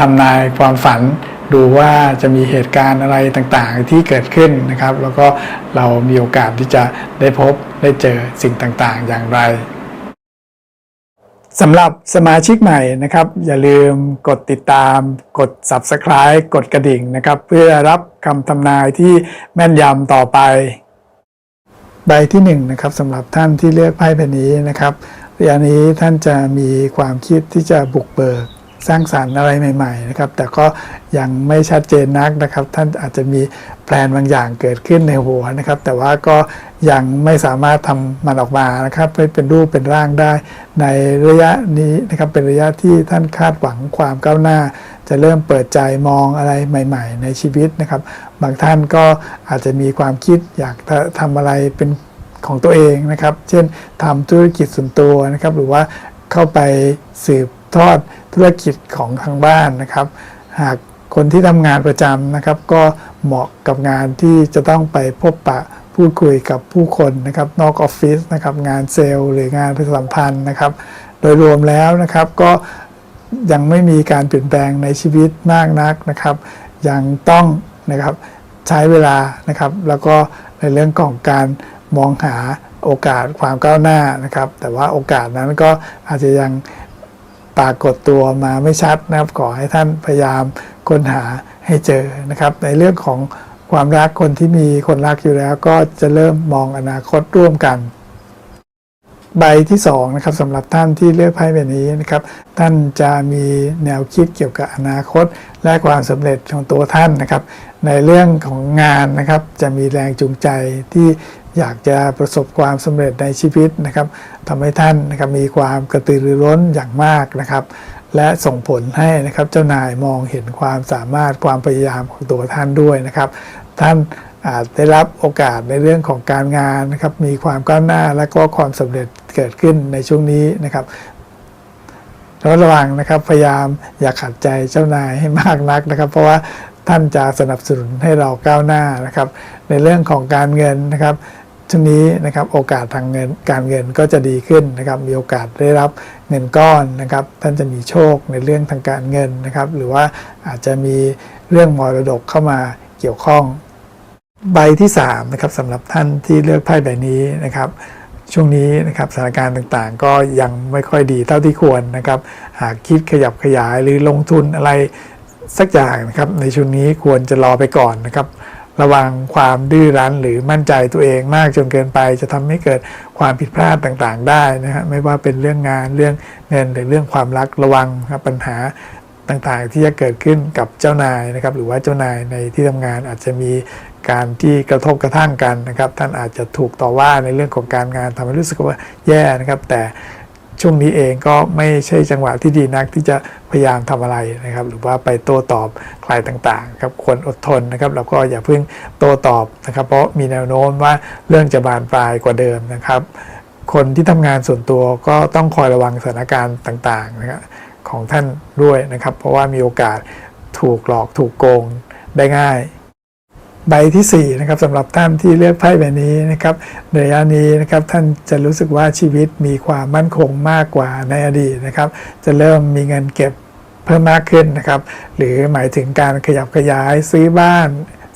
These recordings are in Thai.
ทำนายความฝันดูว่าจะมีเหตุการณ์อะไรต่างๆที่เกิดขึ้นนะครับ แล้วก็เรามีโอกาสที่จะได้พบได้เจอสิ่งต่างๆ อย่างไรสำหรับสมาชิกใหม่นะครับ อย่าลืมกดติดตาม กด Subscribe กดกระดิ่งนะครับ เพื่อรับคำทำนายที่แม่นยำต่อไป ใบที่1นงนะครับสำหรับท่านที่เลือกไพ่ใบนี้นะครับระยะนี้ท่านจะมีความคิดที่จะบุกเบิก สร้างสารรค์อะไรใหม่ๆนะครับแต่ก็ยังไม่ชัดเจนนักนะครับ ท่านอาจจะมีแปลนบางอย่างเกิดขึ้นในหัวนะครับ แต่ว่าก็ยังไม่สามารถทำมันออกมานะครับให้เป็นรูปเป็นร่างได้ ในระยะนี้นะครับเป็นระยะที่ท่านคาดหวังความก้าวหน้า จะเริ่มเปิดใจมองอะไรใหม่ ๆ ในชีวิตนะครับ บางท่านก็อาจจะมีความคิดอยากจะทำอะไรเป็นของตัวเองนะครับ เช่นทำธุรกิจส่วนตัวนะครับ หรือว่าเข้าไปสืบ ทอดธุรกิจของทางบ้านนะครับ หากคนที่ทำงานประจำนะครับ ก็เหมาะกับงานที่จะต้องไปพบปะพูดคุยกับผู้คนนะครับ นอกออฟฟิศนะครับ งานเซลล์หรืองานประชาสัมพันธ์นะครับ โดยรวมแล้วนะครับก็ยังไม่มีการเปลี่ยนแปลงในชีวิตมากนักนะครับ ยังต้องนะครับใช้เวลานะครับ แล้วก็ในเรื่องของการมองหาโอกาสความก้าวหน้านะครับ แต่ว่าโอกาสนั้นก็อาจจะยัง ปรากฏตัวมาไม่ชัดนะครับ ขอให้ท่านพยายามค้นหาให้เจอนะครับ ในเรื่องของความรักคนที่มีคนรักอยู่แล้ว ก็จะเริ่มมองอนาคตร่วมกัน ใบที่2นะครับสำหรับท่านที่เลือกไพ่ใบนี้นะครับ ท่านจะมีแนวคิดเกี่ยวกับอนาคต และความสำเร็จของตัวท่านนะครับ ในเรื่องของงานนะครับจะมีแรงจูงใจที่ อยากจะประสบความสำเร็จในชีวิตนะครับทำให้ท่านนะครับมีความกระตือรือร้นอย่างมากนะครับ และส่งผลให้นะครับเจ้านายมองเห็นความสามารถความพยายามของตัวท่านด้วยนะครับ ท่านอาจได้รับโอกาสในเรื่องของการงานนะครับ มีความก้าวหน้าและก็ความสำเร็จเกิดขึ้นในช่วงนี้นะครับระมัดระวังนะครับ พยายามอย่าขัดใจเจ้านายให้มากนักนะครับ เพราะว่า ท่านจะสนับสนุนให้เราก้าวหน้านะครับ ในเรื่องของการเงินนะครับช่วงนี้นะครับโอกาสทางเงินการเงินก็จะดีขึ้นนะครับ มีโอกาสได้รับเงินก้อนนะครับ ท่านจะมีโชคในเรื่องทางการเงินนะครับ หรือว่าอาจจะมีเรื่องมรดกเข้ามาเกี่ยวข้อง ใบที่3นะครับสำหรับท่านที่เลือกไพ่ใบนี้นะครับช่วงนี้นะครับสถานการณ์ต่างๆ ก็ยังไม่ค่อยดีเท่าที่ควรนะครับ หากคิดขยับขยายหรือลงทุนอะไร สักอย่างนะครับ ในช่วงนี้ควรจะรอไปก่อนนะครับ ระวังความดื้อรั้นหรือมั่นใจตัวเองมากจนเกินไป จะทำให้เกิดความผิดพลาดต่างๆ ได้นะฮะไม่ว่าเป็นเรื่องงานเรื่องเงินหรือเรื่องความรักระวังครับปัญหาต่างๆ ที่จะเกิดขึ้นกับเจ้านายนะครับ หรือว่าเจ้านายในที่ทำงานอาจจะมีการที่กระทบกระทั่งกันนะครับ ท่านอาจจะถูกต่อว่าในเรื่องของการงานทำให้รู้สึกว่าแย่นะครับ แต่ ช่วงนี้เองก็ไม่ใช่จังหวะที่ดีนักที่จะพยายามทำอะไรนะครับ หรือว่าไปโต้ตอบใครต่างๆครับควรอดทนนะครับแล้วก็อย่าเพิ่งโต้ตอบนะครับ เพราะมีแนวโน้มว่าเรื่องจะบานปลายกว่าเดิมนะครับ คนที่ทำงานส่วนตัวก็ต้องคอยระวังสถานการณ์ต่างๆนะครับของท่านด้วยนะครับ เพราะว่ามีโอกาสถูกหลอกถูกโกงได้ง่าย ใบที่4นะครับสำหรับท่านที่เลือกไพ่ใบนี้นะครับในระยะนี้นะครับท่านจะรู้สึกว่าชีวิตมีความมั่นคงมากกว่าในอดีตนะครับ จะเริ่มมีเงินเก็บเพิ่มมากขึ้นนะครับ หรือหมายถึงการขยับขยายซื้อบ้าน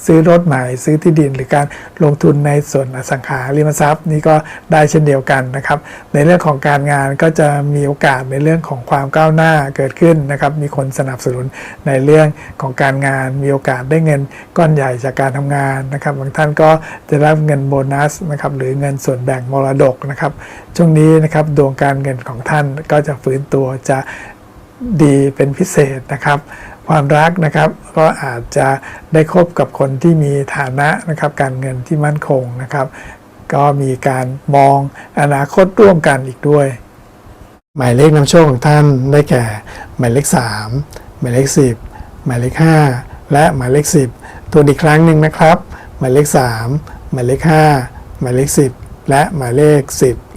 ซื้อรถใหม่ซื้อที่ดิน หรือการลงทุนในส่วนอสังหาริมทรัพย์นี่ก็ได้เช่นเดียวกันนะครับ ในเรื่องของการงานก็จะมีโอกาสในเรื่องของความก้าวหน้าเกิดขึ้นนะครับ มีคนสนับสนุนในเรื่องของการงาน มีโอกาสได้เงินก้อนใหญ่จากการทำงานนะครับบางท่านก็จะรับเงินโบนัสนะครับหรือเงินส่วนแบ่งมรดกนะครับ ช่วงนี้นะครับดวงการเงินของท่านก็จะฟื้นตัวจะดีเป็นพิเศษนะครับ ความรักนะครับ ก็อาจจะได้คบกับคนที่มีฐานะนะครับ การเงินที่มั่นคงนะครับ ก็มีการมองอนาคตร่วมกันอีกด้วย หมายเลขนำโชคของท่านได้แก่ หมายเลข 3 หมายเลข 10หหมายเลข 5 และหมายเลข 10 ตัวอีกครั้งหนึ่งนะครับ หมายเลข 3 หมายเลข 5 หมายเลข 10 และหมายเลข 10